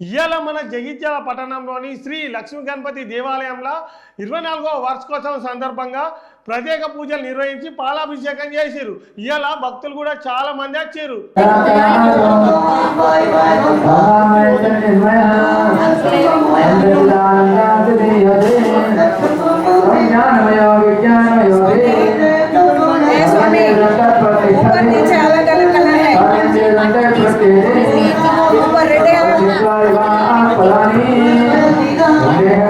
ఇవాళ మన జగిత్యాల పట్టణంలోని శ్రీ లక్ష్మీ గణపతి దేవాలయంలో ఇరవై నాలుగవ వార్షికోత్సవం సందర్భంగా ప్రత్యేక పూజలు నిర్వహించి పాలాభిషేకం చేశారు ఇవాళ భక్తులు కూడా చాలా మంది వచ్చారు. కావాలా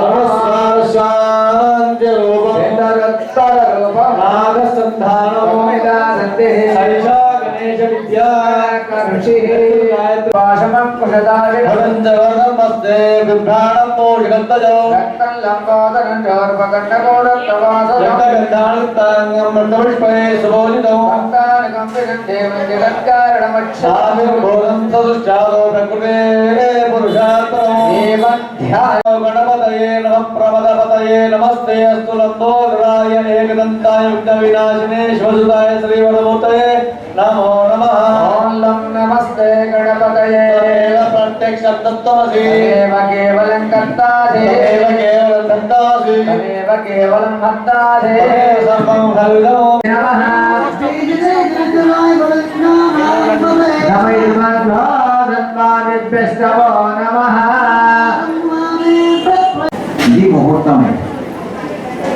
శక్తిత్రయాత్మకః అపూర్వస్వరో పరస్వారపదః ఆవేరుద్ధో గణపతయే నమ ప్రమదపతయే నమస్తే అస్తు లంబోదరాయ ఏకదంతాయ విఘ్న వినాశినే శివసుతాయ శ్రీవరమూర్తయే నమో నమః. నమస్తే గణపతయే. ప్రత్యక్ష తత్వమసి కేవలం కర్తాదే దేవ కేవలం దేవ కేవలం హత్తాదే సర్వం కల్గం నమః. నమైర్మధ్వాదత్వాదిభ్యష్టవో నమః. ఇది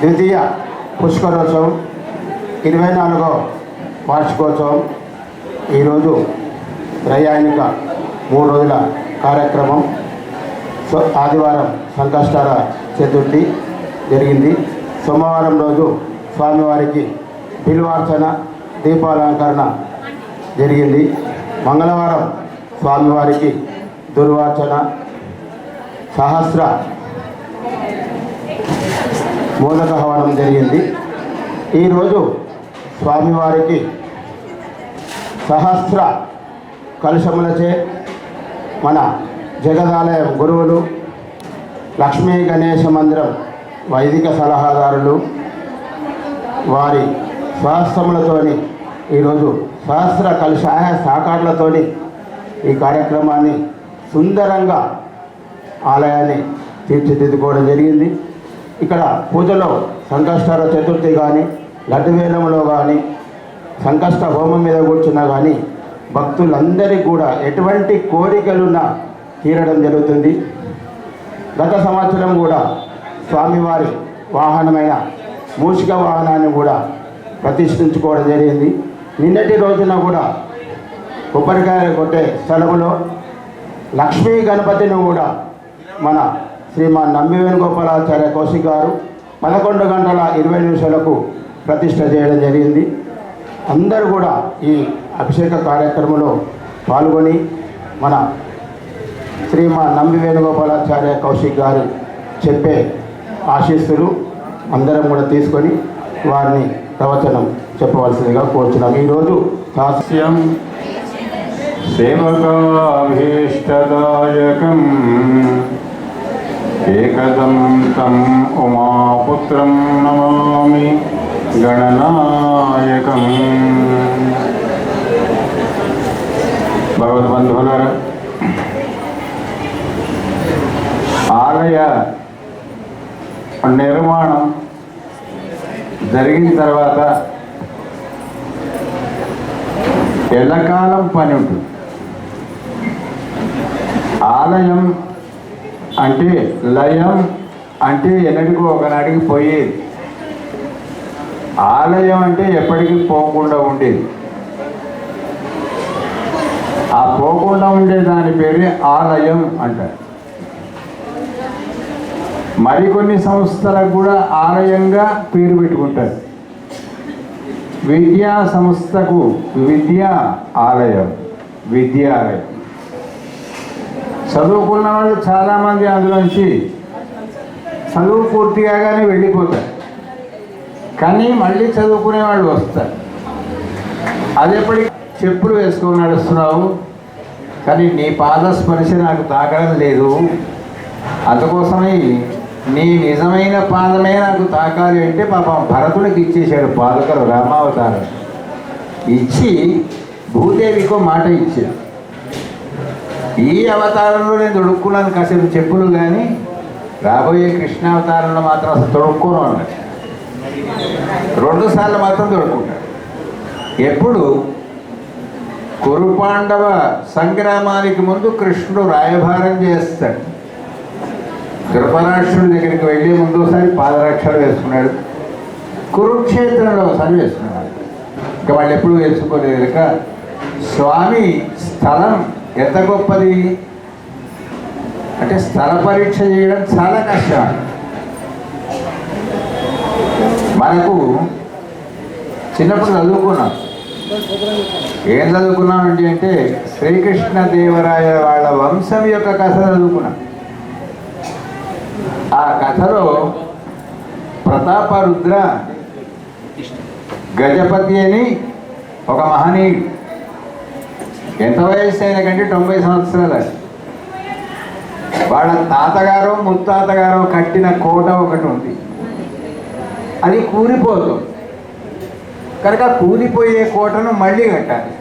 ద్వితీయ పుష్కరోత్సవం ఇరవై నాలుగో వార్షికోత్సవం. ఈరోజు ప్రయాణిక మూడు రోజుల కార్యక్రమం. సో ఆదివారం సంకష్టాల చతుర్థి జరిగింది. సోమవారం రోజు స్వామివారికి బిల్వార్చన దీపాలంకరణ జరిగింది. మంగళవారం స్వామివారికి దుర్వార్చన సహస్ర మోదక హవనం జరిగింది. ఈరోజు స్వామివారికి సహస్ర కలుషములచే మన జగదాలయం గురువులు లక్ష్మీ గణేష మందిరం వైదిక సలహాదారులు వారి సహస్రములతోని ఈరోజు సహస్ర కలుషాయ సహకారులతోని ఈ కార్యక్రమాన్ని సుందరంగా ఆలయాన్ని తీర్చిదిద్దుకోవడం జరిగింది. ఇక్కడ పూజలో సంకష్టాల చతుర్థి కానీ లడ్డువేలంలో కానీ సంకష్ట హోమం మీద కూర్చున్నా కానీ భక్తులందరికీ కూడా ఎటువంటి కోరికలున్నా తీరడం జరుగుతుంది. గత సంవత్సరం కూడా స్వామివారి వాహనమైన మూషిక వాహనాన్ని కూడా ప్రతిష్ఠించుకోవడం జరిగింది. నిన్నటి రోజున కూడా కొబ్బరికాయ కొట్టే స్థలంలో లక్ష్మీ గణపతిని కూడా మన శ్రీమాన్ నమ్మి వేణుగోపాలాచార్య కౌశిక్ గారు పదకొండు గంటల ఇరవై నిమిషాలకు ప్రతిష్ట చేయడం జరిగింది. అందరూ కూడా ఈ అభిషేక కార్యక్రమంలో పాల్గొని మన శ్రీమాన్ నమ్మి వేణుగోపాలాచార్య కౌశిక్ గారు చెప్పే ఆశీస్సులు అందరం కూడా తీసుకొని వారిని ప్రవచనం చెప్పవలసిందిగా కోరుచున్నాం. ఈరోజు శాస్త్ర సేవకాభీష్టదాయకం. ఏకదంతం ఉమాపుత్రం నమామి గణనాయకం భగవద్బంధువులారా ఆలయ నిర్మాణం జరిగిన తర్వాత ఎల్లకాలం పని ఉంటుంది. ఆలయం అంటే లయం అంటే ఎన్నటికో ఒకనాటికి పోయేది ఆలయం అంటే ఎప్పటికీ పోకుండా ఉండేది. ఆ పోకుండా ఉండే దాని పేరే ఆలయం అంటారు. మరికొన్ని సంస్థలకు కూడా ఆలయంగా పేరు పెట్టుకుంటారు. విద్యా సంస్థకు విద్యా ఆలయం. విద్యాలయం. చదువుకున్న వాళ్ళు చాలామంది అందులోంచి చదువు పూర్తి కాగానే వెళ్ళిపోతారు. కానీ మళ్ళీ చదువుకునే వాళ్ళు వస్తారు. అది చెప్పులు వేసుకొని నడుస్తున్నావు? కానీ నీ పాదస్పర్శ నాకు తాకడం లేదు. అందుకోసమే నీ నిజమైన పాదమే నాకు తాకాలి అంటే పాపం భరతుడికి ఇచ్చేశాడు పాదకలు రామావతారం. ఇచ్చి భూదేవికో మాట ఇచ్చాడు. ఈ అవతారంలో నేను తొడుక్కున్నాను కాసేపు చెప్పులు కానీ రాబోయే కృష్ణావతారంలో మాత్రం అసలు తొడుక్కోను అన్నాడు. రెండు సార్లు మాత్రం తొడుక్కుంటాడు ఎప్పుడు? కురుపాండవ సంగ్రామానికి ముందు కృష్ణుడు రాయభారం చేస్తాడు. ధృతరాష్ట్రుడి దగ్గరికి వెళ్ళే ముందు ఒకసారి పాదరక్షలు వేసుకున్నాడు. కురుక్షేత్రంలో ఒకసారి వేసుకున్నాడు ఇంకా వాళ్ళు ఎప్పుడు వేసుకోలేదు కనుక స్వామి స్థలం ఎంత గొప్పది? అంటే స్థల పరీక్ష చేయడం చాలా కష్టం. మనకు చిన్నప్పుడు చదువుకున్నాం. ఏం చదువుకున్నాం అంటే అంటే శ్రీకృష్ణ దేవరాయ వాళ్ళ వంశం యొక్క కథ చదువుకున్నాం. ఆ కథలో ప్రతాపరుద్ర గజపతి అని ఒక మహనీయుడు ఎంత వయసు అయిన కంటే తొంభై సంవత్సరాలు వాళ్ళ తాతగారు ముత్తాతగారు కట్టిన కోట ఒకటి ఉంది. అది కూలిపోతుంది కనుక కూలిపోయే కోటను మళ్ళీ కట్టాలి.